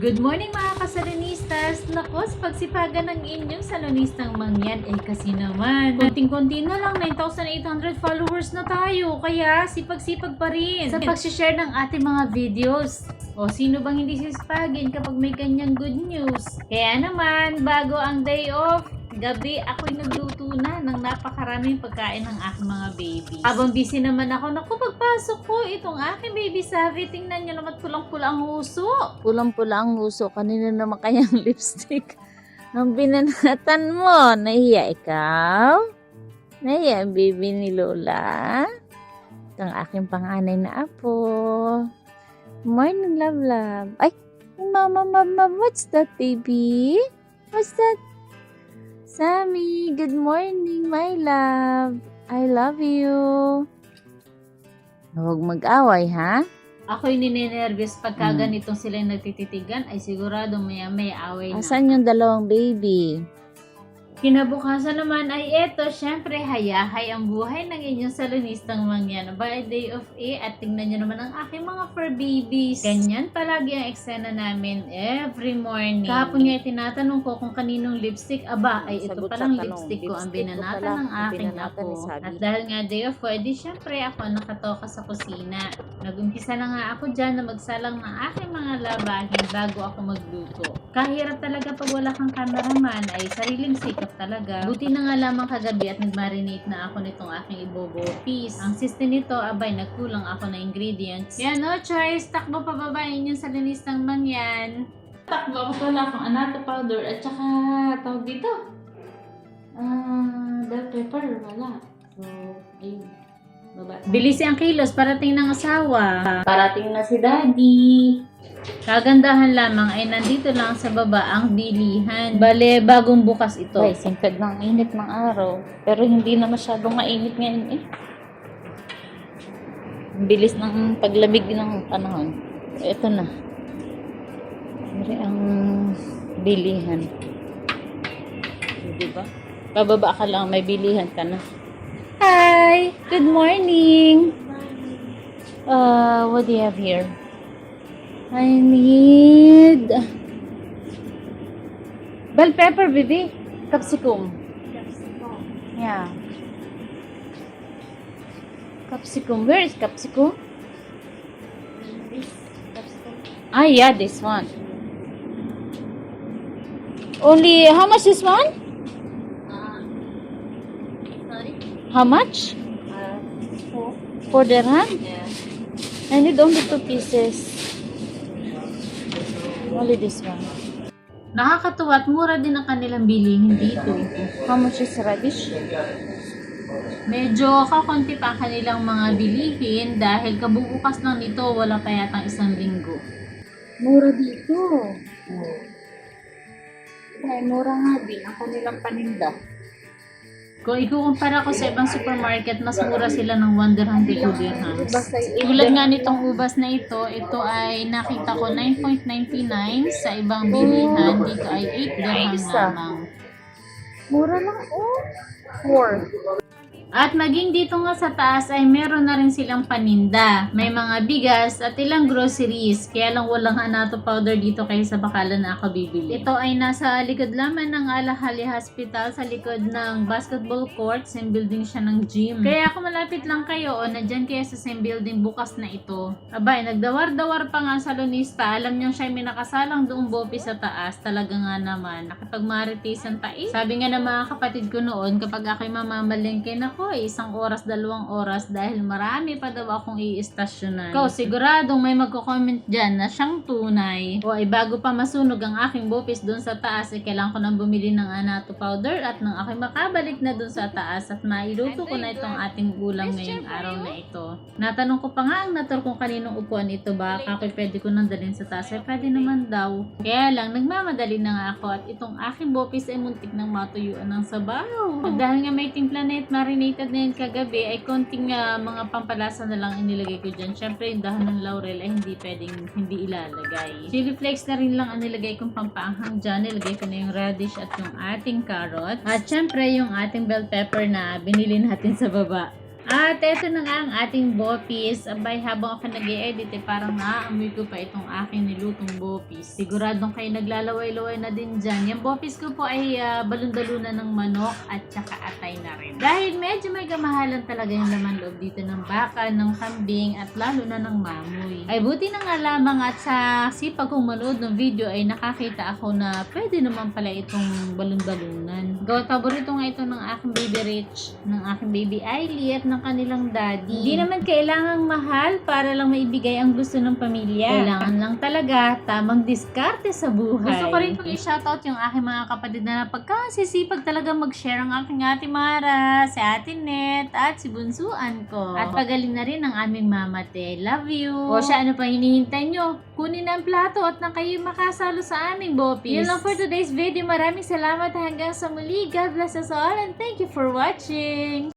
Good morning mga kasalonistas! Nakos, pagsipagan ng inyong salonistang mangyan eh kasi naman. Konting-konti na lang, 9,800 followers na tayo. Kaya sipag-sipag pa rin sa pag-share ng ating mga videos. O sino bang hindi sisipagin kapag may kanyang good news? Kaya naman, bago ang day off, gabi ako'y nagluto na ng napakaraming pagkain ng aking mga baby. Habang busy naman ako, naku, pagpasok ko, itong aking baby Savi, tingnan nyo naman pulang-pula ang uso. Pulang-pula ang uso. Kanina naman kayang lipstick. Ang binanatan mo. Nahiya ikaw? Nahiya ang baby ni Lola? Ito ang aking panganay na apo. Morning, love, love. Ay, mama, mama, what's that, baby? What's that? Sammy, good morning, my love. I love you. Huwag mag-away, ha? Ako'y ninenervyos pagka Mm. ganitong sila nagtititigan ay sigurado maya may away na. Asan yung dalawang baby? Kinabukasan naman ay eto, syempre hayahay ang buhay ng inyong salonistang mangyan by day of A at tingnan nyo naman ang aking mga fur babies. Ganyan palagi ang eksena namin every morning. Kahapon nga tinatanong ko kung kaninong lipstick, aba ay ito Sagot sa palang lipstick ko ang binanatan ng aking ako. At dahil nga day of edi syempre ako ang nakatoka sa kusina. Nagumpisa na nga ako dyan na magsalang ng aking mga labahin bago ako magluto. Kahirap talaga pag wala kang cameraman ay sariling sikap talaga. Buti na nga lamang kagabi at nagmarinate na ako nitong aking ibobo piece. Ang system nito, abay, nagkulang ako na ingredients. Yan, no choice. Takbo pababain yung sa linistang mangyan. Takbo ako wala akong anato powder at saka tawag dito. Ah, bell pepper, wala. So, ayun. Baba. Bilis ang kilos, parating ng asawa. Parating na si daddy. Kagandahan lamang ay nandito lang sa baba ang bilihan. Bale, bagong bukas ito. Ay, singkad ng init ng araw. Pero hindi na masyadong mainit ngayon eh. Ang bilis ng paglamig ng panahon. Ito na. Mari ang bilihan. Di ba? Bababa ka lang, may bilihan ka na. Hi! Good morning! Uh, what do you have here? I need bell pepper, baby. Capsicum. Yeah. Capsicum. Where is capsicum? Ah, yeah, this one. Only, how much this one? How much? Four dirham? I need only two pieces. Only this one. Nakakatuwa at mura din ang kanilang bilihin dito. How much is radish? Medyo kakonti pa ang kanilang mga bilihin dahil kabubukas lang nito wala pa yatang isang linggo. Mura dito. Ay, mura nga din ang kanilang paninda. Kung ikukumpara ko sa ibang supermarket, mas mura sila ng 1 dirham to 2 dirhams. Tulad nga nitong ubas na ito, ito ay nakita ko 9.99 sa ibang bilihan. Dito ay 8 dirham lamang. Mura lang, oh. Four. At maging dito nga sa taas ay meron na rin silang paninda. May mga bigas at ilang groceries. Kaya lang walang anato powder dito kaya sa bakalan na ako bibili. Ito ay nasa likod lamang ng Alahali Hospital sa likod ng basketball court. Same building siya ng gym. Kaya kung malapit lang kayo o nandyan kayo sa same building bukas na ito. Abay, nagdawar-dawar pa nga sa lunista. Alam niyo siya may nakasalang doong bopi sa taas. Talaga nga naman. Nakipagmaritisan pa eh. Sabi nga ng mga kapatid ko noon kapag ako'y mamamalengke na ko, isang oras, dalawang oras dahil marami pa daw akong i-istasyonan. Ikaw, siguradong may magko-comment dyan na siyang tunay. O ay bago pa masunog ang aking bopis doon sa taas, ay kailangan ko nang bumili ng anato powder at nang ako'y makabalik na doon sa taas at mailuto ko na itong ating ulam ngayong araw na ito. Natanong ko pa nga ang nator kung kaninong upuan ito ba, ako'y pwede ko nang dalhin sa taas. Ay pwede naman daw. Kaya lang, nagmamadali na nga ako at itong aking bopis ay muntik ng matuyuan ng sabaw. At dahil nga may timpla na marinated na yun kagabi, ay konting ah, mga pampalasa na lang inilagay ko dyan. Siyempre, yung dahon ng laurel ay hindi pwedeng hindi ilalagay. Chili flakes na rin lang ang nilagay kong pampaanghang dyan. Nilagay ko na yung radish at yung ating carrot. At syempre, yung ating bell pepper na binili natin sa baba. At eto na nga ang ating bopis. Abay, habang ako nag edit eh, parang naaamoy ko pa itong aking nilutong bopis. Siguradong kayo naglalaway-laway na din dyan. Yung bopis ko po ay uh, balon-balunan ng manok at saka atay na rin. Dahil medyo may kamahalan talaga yung laman loob dito ng baka, ng kambing, at lalo na ng mamoy. Ay buti na nga lamang at sa sipag kong manood ng video ay nakakita ako na pwede naman pala itong balon-balunan. Gawat paborito nga ito ng aking baby Rich, ng aking baby at ng kanilang daddy. Hindi naman kailangang mahal para lang maibigay ang gusto ng pamilya. Kailangan lang talaga tamang diskarte sa buhay. Gusto ko rin pong i-shoutout yung aking mga kapatid na napagkasisipag talaga mag-share ang aking ate Mara, si ate Net, at si Bunsuan ko. At pagaling na rin ang aming mama te. Love you! O siya, ano pa hinihintay nyo? Kunin na ang plato at na kayo makasalo sa aming bopis. Yun lang for today's video. Maraming salamat hanggang sa muli. God bless us all and thank you for watching!